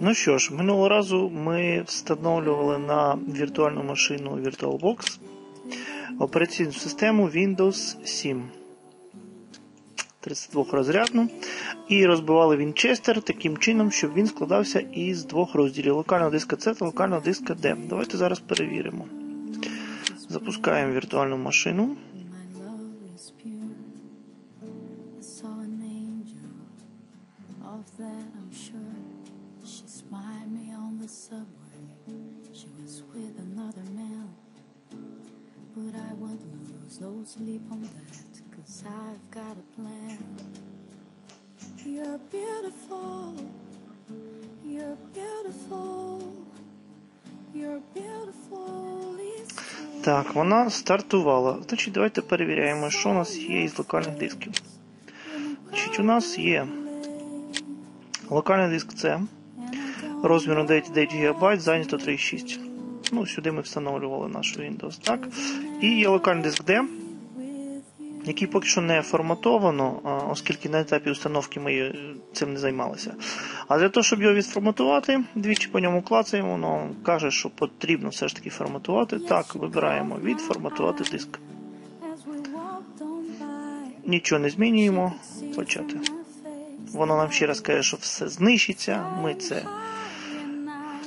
Ну що ж, минулого разу ми встановлювали на віртуальну машину VirtualBox операційну систему Windows 7 32 розрядну і розбивали Вінчестер таким чином, щоб він складався із двох розділів локального диска C та локального диска D. Давайте зараз перевіримо. Запускаємо віртуальну машину. No sleep on that, cause I've got a plan. You're beautiful. You're beautiful. You're beautiful. Так, вона стартувала. Значить, давайте перевіряємо, що у нас є із локальних дисків. Значить, у нас є локальний диск C розміром 9,9 ГБ, зайнято 3,6. Ну, сюди ми встановлювали наш Windows, так? І є локальний диск D, який поки що не форматовано, оскільки на етапі установки ми е, цим не займалися. А для того, щоб його відформатувати, двічі по ньому клацаємо, воно каже, що потрібно все ж таки форматувати. Так, вибираємо відформатувати диск. Нічого не змінюємо. Почати. Воно нам ще раз каже, що все знищиться. Ми це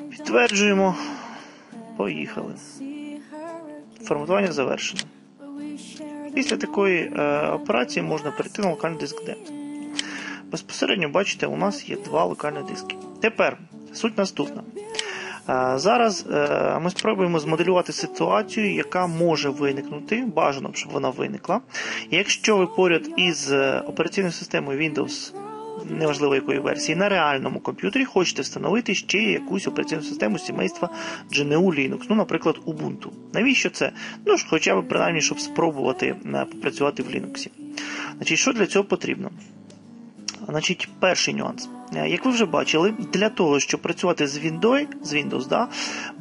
підтверджуємо. Поїхали. Форматування завершено. Після такої е, операції можна перейти на локальний диск D. Безпосередньо бачите, у нас є два локальні диски. Тепер суть наступна. Е, Зараз е, ми спробуємо змоделювати ситуацію, яка може виникнути. Бажано, щоб вона виникла. Якщо ви поряд із е, операційною системою Windows, неважливо якої версії, на реальному комп'ютері хочете встановити ще якусь операційну систему сімейства GNU Linux, ну, наприклад, Ubuntu. Навіщо це? Ну ж, хоча б принаймні, щоб спробувати е, попрацювати в Linux. Значить, що для цього потрібно? Значить, перший нюанс. Е, Як ви вже бачили, для того, щоб працювати з Windows, з Windows да,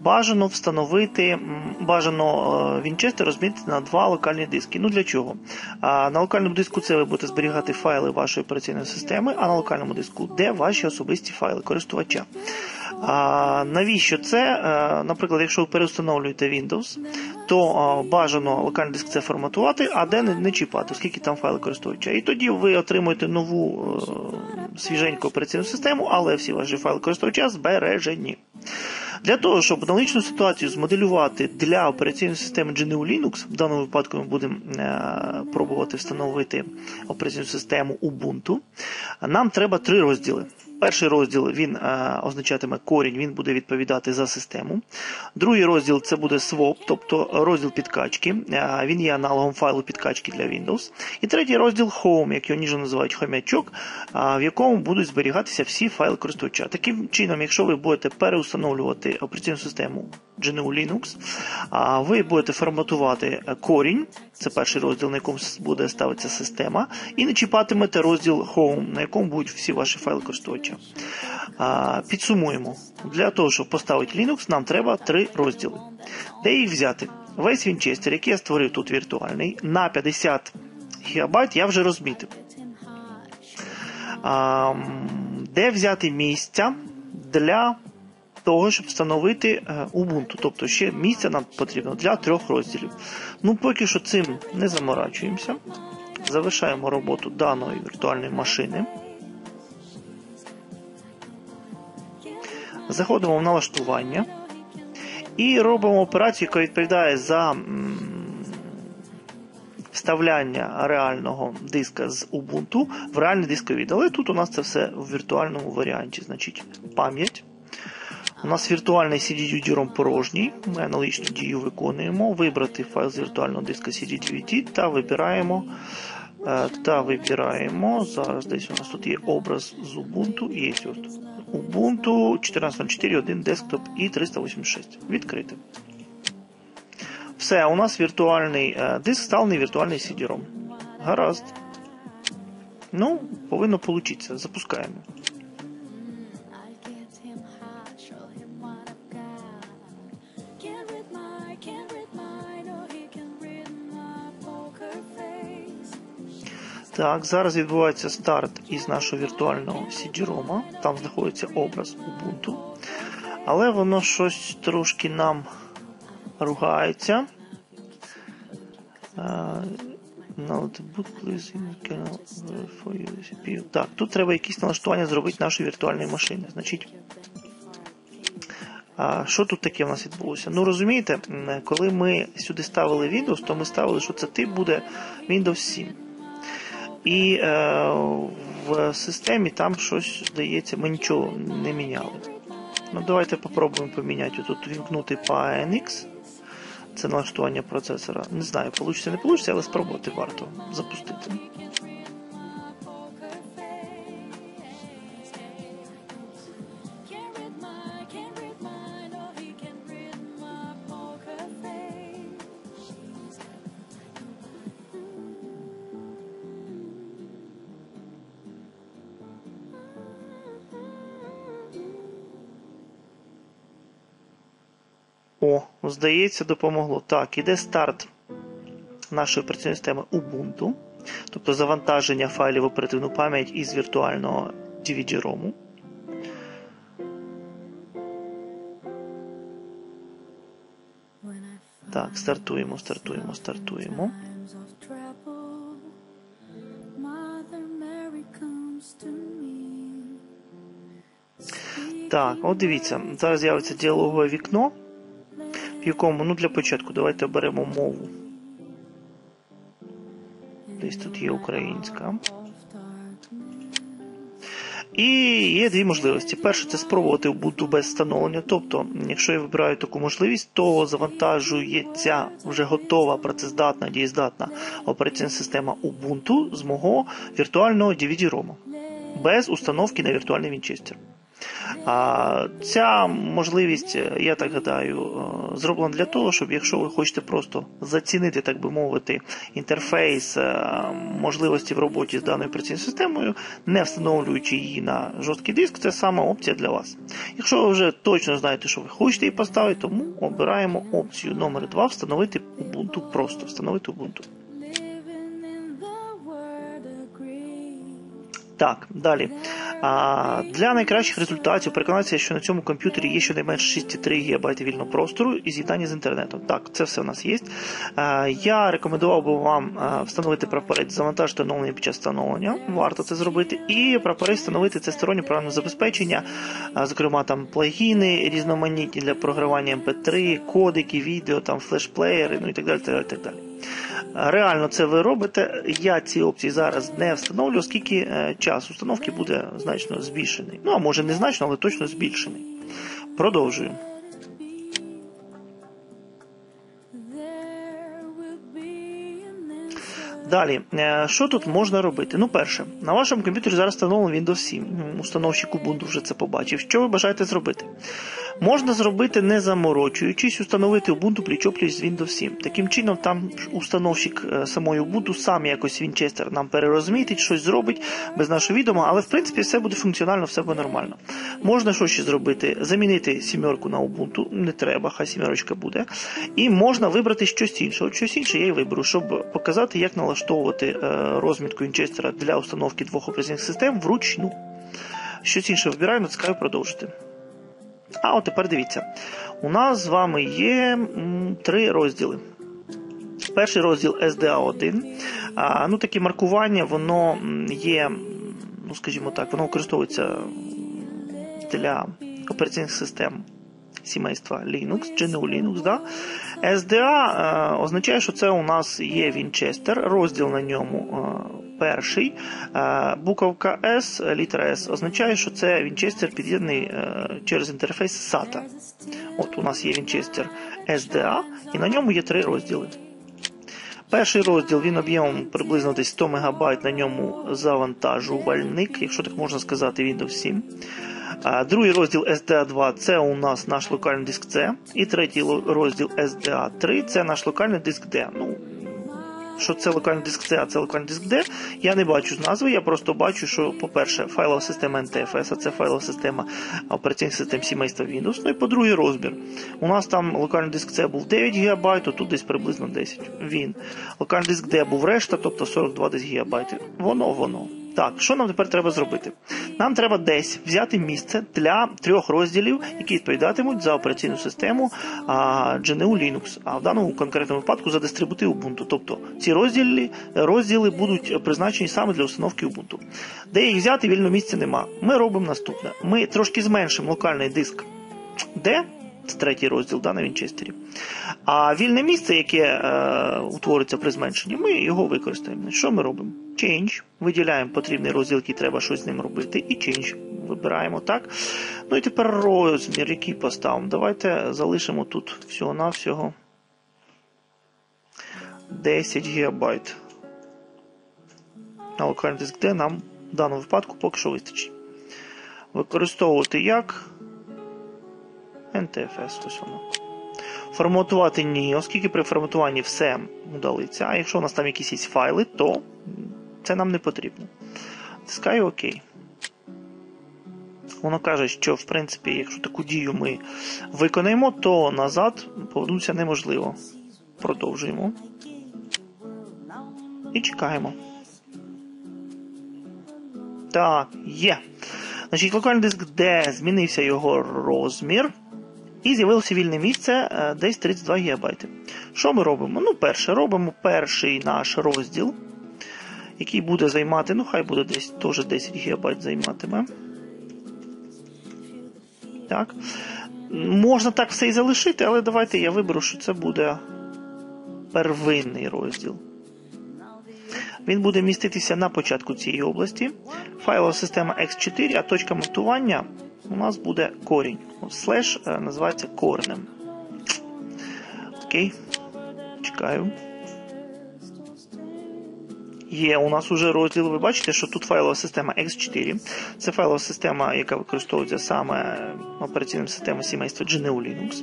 бажано встановити, бажано Winchester розмістити на два локальні диски. Ну для чого? На локальному диску це ви будете зберігати файли вашої операційної системи, а на локальному диску де ваші особисті файли користувача. А, навіщо це? Е, Наприклад, якщо ви переустановлюєте Windows, то бажано локальний диск це форматувати, а де не, не чіпати, оскільки там файли користувача. І тоді ви отримуєте нову е, свіженьку операційну систему, але всі ваші файли користувача збережені. Для того, щоб аналогічну ситуацію змоделювати для операційної системи GNU Linux, в даному випадку ми будемо е, пробувати встановити операційну систему Ubuntu, нам треба три розділи. Перший розділ він е, означатиме корінь, він буде відповідати за систему. Другий розділ це буде swap, тобто розділ підкачки. Е, він є аналогом файлу підкачки для Windows. І третій розділ Home, як його ніжно називають хомячок, е, в якому будуть зберігатися всі файли користувача. Таким чином, якщо ви будете переустановлювати операційну систему GNU Linux, ви будете форматувати корінь, це перший розділ, на якому буде ставитися система, і не чіпатимете розділ Home, на якому будуть всі ваші файли користувача. Підсумуємо. Для того, щоб поставити Linux, нам треба три розділи. Де їх взяти? Весь Вінчестер, який я створив тут віртуальний, на 50 ГБ я вже розмітив. Де взяти місця для того, щоб встановити е, Ubuntu. Тобто ще місця нам потрібно для трьох розділів. Ну, поки що цим не заморачуємося. Завершаємо роботу даної віртуальної машини. Заходимо в налаштування і робимо операцію, яка відповідає за вставляння реального диска з Ubuntu в реальний дисковід. Але тут у нас це все в віртуальному варіанті. Значить, пам'ять. У нас віртуальний CD-дюром порожній. Ми аналогічну дію виконуємо. Вибрати файл з віртуального диска CD-DVD та вибираємо. е, Та вибираємо. Зараз десь у нас тут є образ з Ubuntu. І є тут. Ubuntu 14.04.1 Desktop і 386. Відкрити. Все, у нас віртуальний е, диск ставлений віртуальний CD-ROM. Гаразд. Ну, повинно получитися. Запускаємо. Так, зараз відбувається старт із нашого віртуального CD-ROM. Там знаходиться образ Ubuntu. Але воно щось трошки нам ругається. Ноутбук, CPU. Так, тут треба якісь налаштування зробити нашої віртуальної машини. Значить, що тут таке в нас відбулося? Ну розумієте, коли ми сюди ставили Windows, то ми ставили, що це тип буде Windows 7. І е, в системі там щось здається, ми нічого не міняли. Ну, Давайте попробуємо поміняти. Тут вімкнути PANX. Це налаштування процесора. Не знаю, вийде, не вийде, але спробувати варто запустити. О, здається, допомогло. Так, іде старт нашої операційної системи Ubuntu, тобто завантаження файлів в оперативну пам'ять із віртуального DVD-ROM. Так, стартуємо, стартуємо, стартуємо. Так, от дивіться, зараз з'явиться діалогове вікно, в якому, ну для початку, давайте оберемо мову. Десь тут є українська. І є дві можливості. Перше, це спробувати Ubuntu без встановлення. Тобто, якщо я вибираю таку можливість, то завантажується вже готова, працездатна, дієздатна операційна система Ubuntu з мого віртуального DVD-ROM без установки на віртуальний Вінчестер. А ця можливість, е, я так гадаю, е, зроблена для того, щоб якщо ви хочете просто зацінити, так би мовити, інтерфейс е, можливості в роботі з даною операційною системою, не встановлюючи її на жорсткий диск, це саме опція для вас. Якщо ви вже точно знаєте, що ви хочете її поставити, тому обираємо опцію номер 2 встановити Ubuntu просто встановити Ubuntu. Так, далі. А, для найкращих результатів переконатися, що на цьому комп'ютері є щонайменш 6,3 ГБ вільного простору і з'єднання з інтернетом. Так, це все у нас є. Я рекомендував би вам встановити прапорець, завантажити оновлення під час встановлення. Варто це зробити. І прапорець встановити це стороннє програмне забезпечення, зокрема там плагіни різноманітні для програвання MP3, кодики, відео, там флешплеєри, ну і. Так далі, так далі. Реально це ви робите. Я ці опції зараз не встановлю, оскільки е, час установки буде значно збільшений. Ну а може не значно, але точно збільшений. Продовжую. Далі, е, що тут можна робити? Ну, перше, на вашому комп'ютері зараз встановлено Windows 7. М, Установщик Ubuntu вже це побачив. Що ви бажаєте зробити? Можна зробити не заморочуючись, установити Ubuntu пліч-опліч з Windows 7. Таким чином, там установщик е, самої Ubuntu сам якось Winchester нам перерозмітить, щось зробить без нашого відома, але в принципі все буде функціонально, все буде нормально. Можна що ще зробити? Замінити сімерку на Ubuntu, не треба, хай сімерочка буде. І можна вибрати щось інше. От щось інше я і виберу, щоб показати, як налаштовувати е, розмітку Winchester для установки двох операційних систем вручну. Щось інше вибираю, натискаю продовжити. А от тепер дивіться. У нас з вами є три розділи. Перший розділ SDA1. А, ну, таке маркування, воно є, ну, скажімо так, воно використовується для операційних систем сімейства Linux, GNU Linux. Да? SDA е, означає, що це у нас є Winchester, розділ на ньому е, перший. Е, буковка S, літера S означає, що це Winchester під'єднаний через інтерфейс SATA. От у нас є Winchester SDA, і на ньому є три розділи. Перший розділ він об'ємом приблизно десь 100 МБ, на ньому завантажувальник, якщо так можна сказати, Windows 7. Другий розділ SDA2 це у нас наш локальний диск C. І третій розділ SDA3 це наш локальний диск D. Ну, що це локальний диск C, а це локальний диск D, я не бачу з назви, я просто бачу, що, по-перше, файлова система NTFS, а це файлова система операційних систем сімейства Windows. Ну і по-друге, розмір. У нас там локальний диск C був 9 ГБ, а тут десь приблизно 10. Він. Локальний диск D був решта, тобто 42 десь ГБ. Воно, воно. Так, що нам тепер треба зробити? Нам треба десь взяти місце для трьох розділів, які відповідатимуть за операційну систему а, GNU Linux, а в даному конкретному випадку за дистрибутив Ubuntu. Тобто ці розділи, розділи будуть призначені саме для установки Ubuntu. Де їх взяти, вільного місця нема. Ми робимо наступне: ми трошки зменшимо локальний диск D, третій розділ да, на Вінчестері. А вільне місце, яке е, утвориться при зменшенні, ми його використаємо. Що ми робимо? Change. Виділяємо потрібний розділ, який треба щось з ним робити, і Change. Вибираємо так. Ну і тепер розмір, який поставимо. Давайте залишимо тут всього-навсього 10 ГБ. На локальний диск D нам в даному випадку поки що вистачить. Використовувати як NTFS. Ось воно. Форматувати ні, оскільки при форматуванні все удалиться. А якщо у нас там якісь є файли, то це нам не потрібно. Тискаю ОК. Воно каже, що в принципі, якщо таку дію ми виконаємо, то назад повернутися неможливо. Продовжуємо. І чекаємо. Так, є. Значить, локальний диск D змінився його розмір. І з'явилося вільне місце е, десь 32 ГБ. Що ми робимо? Ну, перше, робимо перший наш розділ, який буде займати, ну, хай буде десь теж 10 ГБ займатиме. Так. Можна так все і залишити, але давайте я виберу, що це буде первинний розділ. Він буде міститися на початку цієї області. Файлова система X4, а точка монтування у нас буде корінь. Слеш е, називається коренем. Окей. Чекаю. Є у нас уже розділ. Ви бачите, що тут файлова система X4. Це файлова система, яка використовується саме операційною системою сімейства GNU Linux.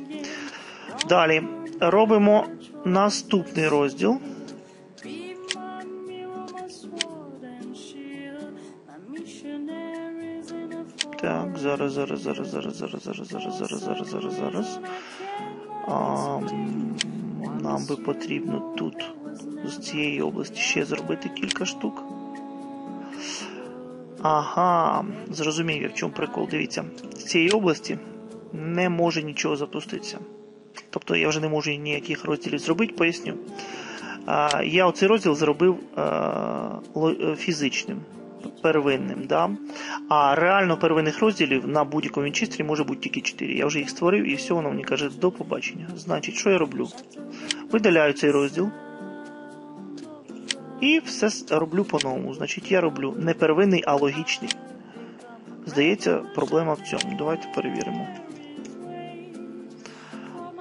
Далі робимо наступний розділ. Так, зараз, зараз, зараз, зараз, зараз, зараз, зараз, зараз, зараз, зараз, зараз. Нам би потрібно тут з цієї області ще зробити кілька штук. Ага, зрозумів, я в чому прикол. Дивіться, з цієї області не може нічого запуститися. Тобто я вже не можу ніяких розділів зробити, поясню. Я оцей розділ зробив фізичним первинним. Да? А реально первинних розділів на будь-якому вінчистрі може бути тільки 4. Я вже їх створив і все, воно мені каже до побачення. Значить, що я роблю? Видаляю цей розділ. І все роблю по-новому. Значить, я роблю не первинний, а логічний. Здається, проблема в цьому. Давайте перевіримо.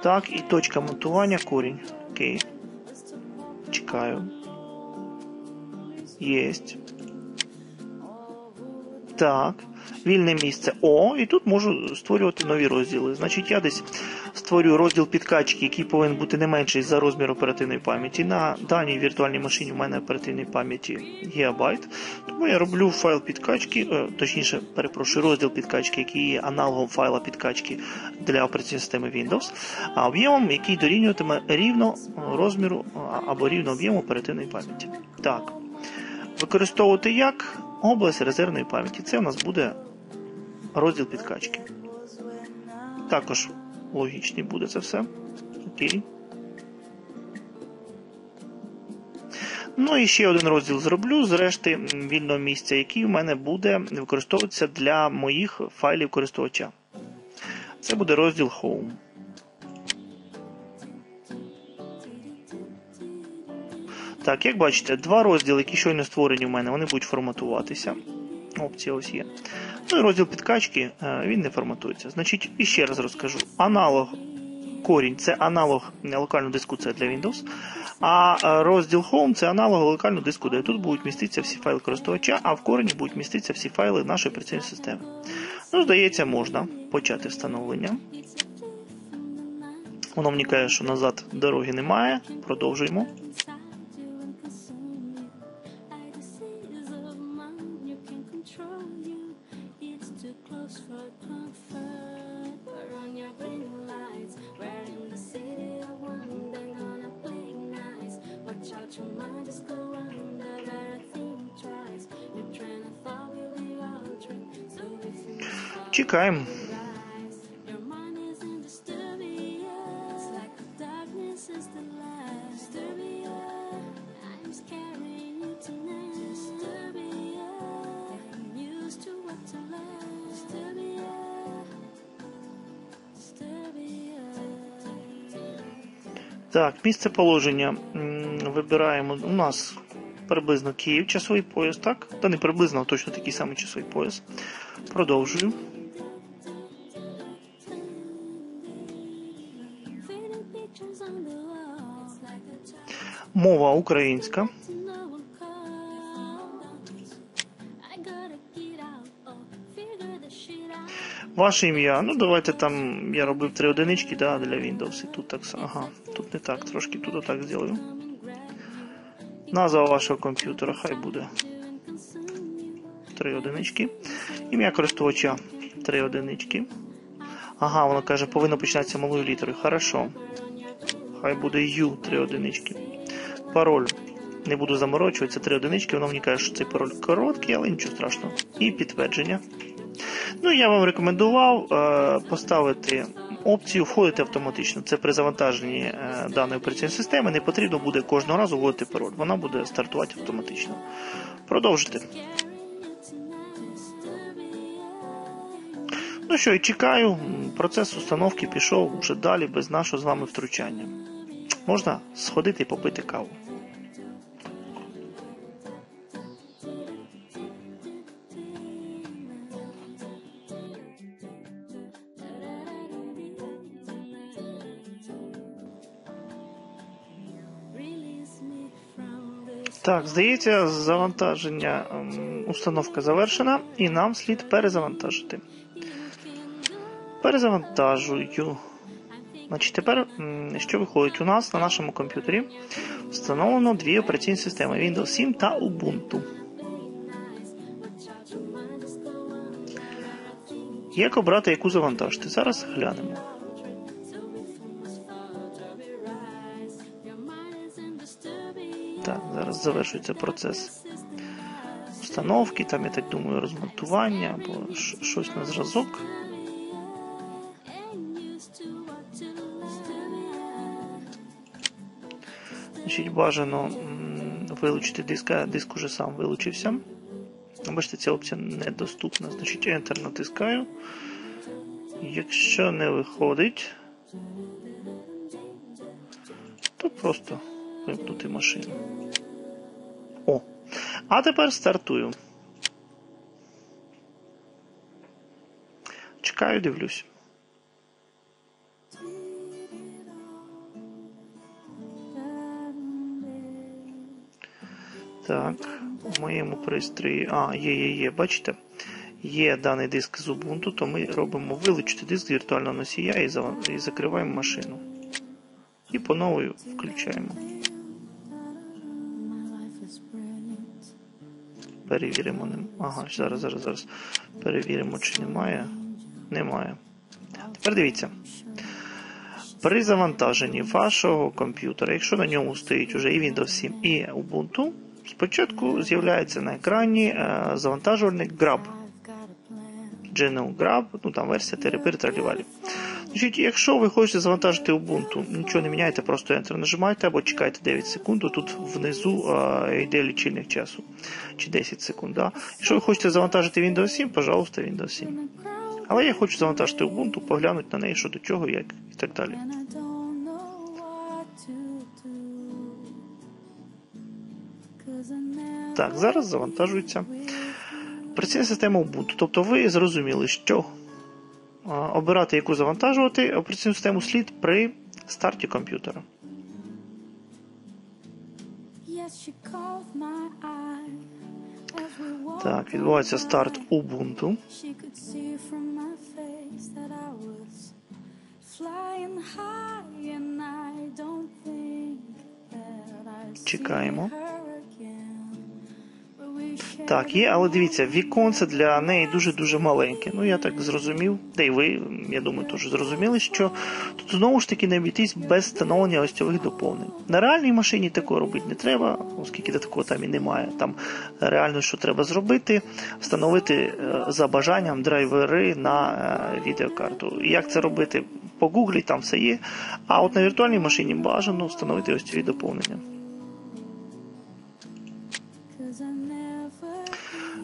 Так, і точка монтування корінь. Окей. Чекаю. Єсть. Так, вільне місце О, і тут можу створювати нові розділи. Значить, я десь створюю розділ підкачки, який повинен бути не менший за розмір оперативної пам'яті. На даній віртуальній машині в мене оперативної пам'яті гігабайт. Тому я роблю файл підкачки, е, точніше, перепрошую, розділ підкачки, який є аналогом файла підкачки для операційної системи Windows, а об'ємом, який дорівнюватиме рівно розміру або рівно об'єму оперативної пам'яті. Так. Використовувати як область резервної пам'яті. Це у нас буде розділ підкачки. Також логічний буде це все. Окей. Ну і ще один розділ зроблю з решти вільного місця, який в мене буде використовуватися для моїх файлів користувача. Це буде розділ Home. Так, як бачите, два розділи, які щойно створені в мене, вони будуть форматуватися. Опція ось є. Ну і розділ підкачки, е, він не форматується. Значить, іще раз розкажу. Аналог корінь це аналог локального диску C для Windows. А е, розділ Home це аналог локального диску, де тут будуть міститися всі файли користувача, а в корені будуть міститися всі файли нашої операційної системи. Ну, здається, можна почати встановлення. Воно мені каже, що назад дороги немає. Продовжуємо. Disturbing. Так, місце положення. Вибираємо. У нас приблизно Київ, часовий пояс, так? Та не приблизно, а точно такий самий часовий пояс. Продовжую. Shit out. Ваше ім'я. Ну, давайте там я робив три одинички да, для Windows. І тут так. Ага, тут не так, трошки тут отак зроблю. Назва вашого комп'ютера, хай буде три одинички. Ім'я користувача три одинички. Ага, воно каже, повинно починатися малою літерою. Хорошо. Хай буде U три одинички. Пароль. Не буду заморочуватися, три одинички, воно мені каже, що цей пароль короткий, але нічого страшного. І підтвердження. Ну, я вам рекомендував е, поставити опцію входити автоматично. Це при завантаженні е, даної операційної системи не потрібно буде кожного разу вводити пароль. Вона буде стартувати автоматично. Продовжити. Ну що, і чекаю. Процес установки пішов вже далі без нашого з вами втручання. Можна сходити попити каву. Так, здається, завантаження ем, установка завершена, і нам слід перезавантажити. Перезавантажую. Значить, тепер, що виходить? У нас на нашому комп'ютері встановлено дві операційні системи Windows 7 та Ubuntu. Як обрати, яку завантажити? Зараз глянемо. Так, зараз завершується процес установки, там, я так думаю, розмонтування або щось на зразок. Значить, бажано вилучити диск, а диск уже сам вилучився. Бачите, ця опція недоступна. Значить, Enter натискаю. Якщо не виходить, то просто вимкнути машину. О. А тепер стартую. Чекаю, дивлюсь. Так, в моєму пристрої. А, є, є, є, бачите? Є даний диск з Ubuntu, то ми робимо вилучити диск з віртуального носія і, зава- і закриваємо машину. І по новій включаємо. Перевіримо. Ага, зараз, зараз, зараз. Перевіримо, чи немає. Немає. Тепер дивіться. При завантаженні вашого комп'ютера, якщо на ньому стоїть уже і Windows 7, і Ubuntu, спочатку з'являється на екрані е, завантажувальник Grab. General Grab, ну там версія терепир тралівалі. Значить, якщо ви хочете завантажити Ubuntu, нічого не міняйте, просто Enter нажимаєте або чекайте 9 секунд, тут внизу е, йде лічильник часу. Чи 10 секунд. Да? Якщо ви хочете завантажити Windows 7, пожалуйста, Windows 7. In a Але я хочу завантажити Ubuntu, поглянути на неї, що до чого, як і так далі. Так, зараз завантажується операційна система Ubuntu. Тобто ви зрозуміли, що обирати, яку завантажувати операційну систему слід при старті комп'ютера. Так, відбувається старт Ubuntu. She Так, є, але дивіться, віконце для неї дуже-дуже маленьке. Ну, я так зрозумів, та й ви, я думаю, теж зрозуміли, що тут знову ж таки не обійтись без встановлення ось доповнень. На реальній машині такого робити не треба, оскільки такого там і немає. Там реально що треба зробити, встановити е, за бажанням драйвери на е, відеокарту. Як це робити? Погугліть, там все є. А от на віртуальній машині бажано встановити ось ці доповнення.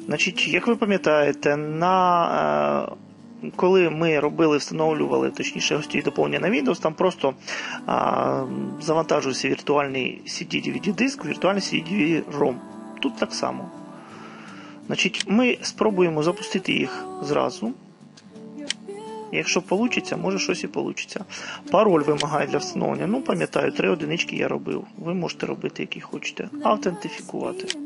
Значить, як ви пам'ятаєте, на е, коли ми робили, встановлювали, точніше, ось ті доповнення на Windows, там просто а, завантажувався віртуальний CD-DVD диск, віртуальний CD-ROM. Тут так само. Значить, ми спробуємо запустити їх зразу. Якщо вийде, може щось і вийде. Пароль вимагає для встановлення. Ну, пам'ятаю, три одинички я робив. Ви можете робити, які хочете. Автентифікувати.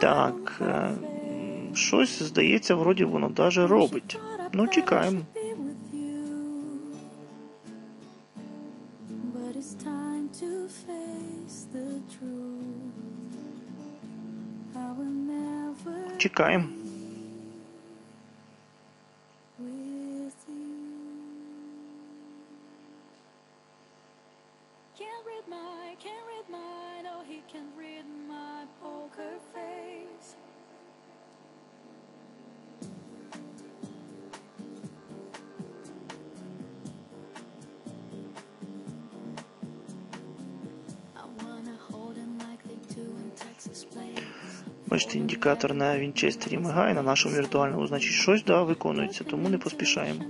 Так, е, щось здається, вроді воно даже робить. Ну, чекаємо. Чекаємо. Can't read my, can't read my, no, he can't Бачите, індикатор на Вінчестері мигає, на нашому віртуальному, значить щось да, виконується, тому не поспішаємо.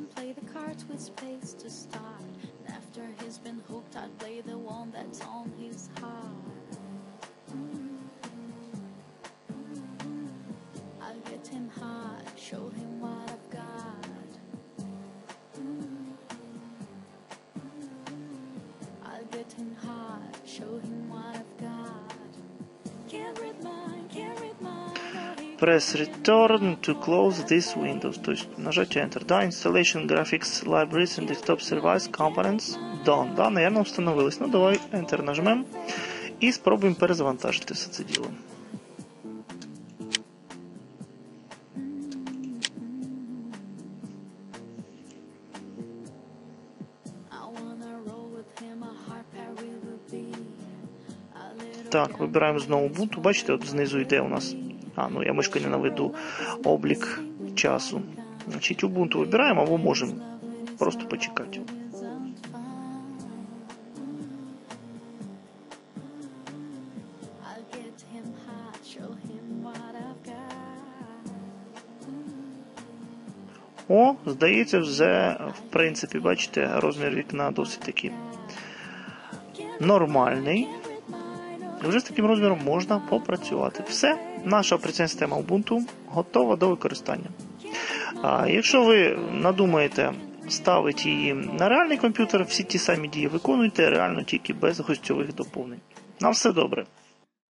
Press return to close this window. Тобто нажати Enter. Да, installation graphics libraries and desktop service components. Done. Да, наверное, встановились. Ну, давай Enter нажмемо і спробуємо перезавантажити все це діло. Так, вибираємо знову Ubuntu. Бачите, от знизу йде у нас. А, ну я мишкою не наведу облік часу. Значить, Ubuntu вибираємо, або можемо просто почекати. О, здається, вже в принципі, бачите, розмір вікна досить таки нормальний. І вже з таким розміром можна попрацювати. Все, наша операційна система Ubuntu готова до використання. А якщо ви надумаєте ставити її на реальний комп'ютер, всі ті самі дії виконуйте реально тільки без гостьових доповнень. На все добре.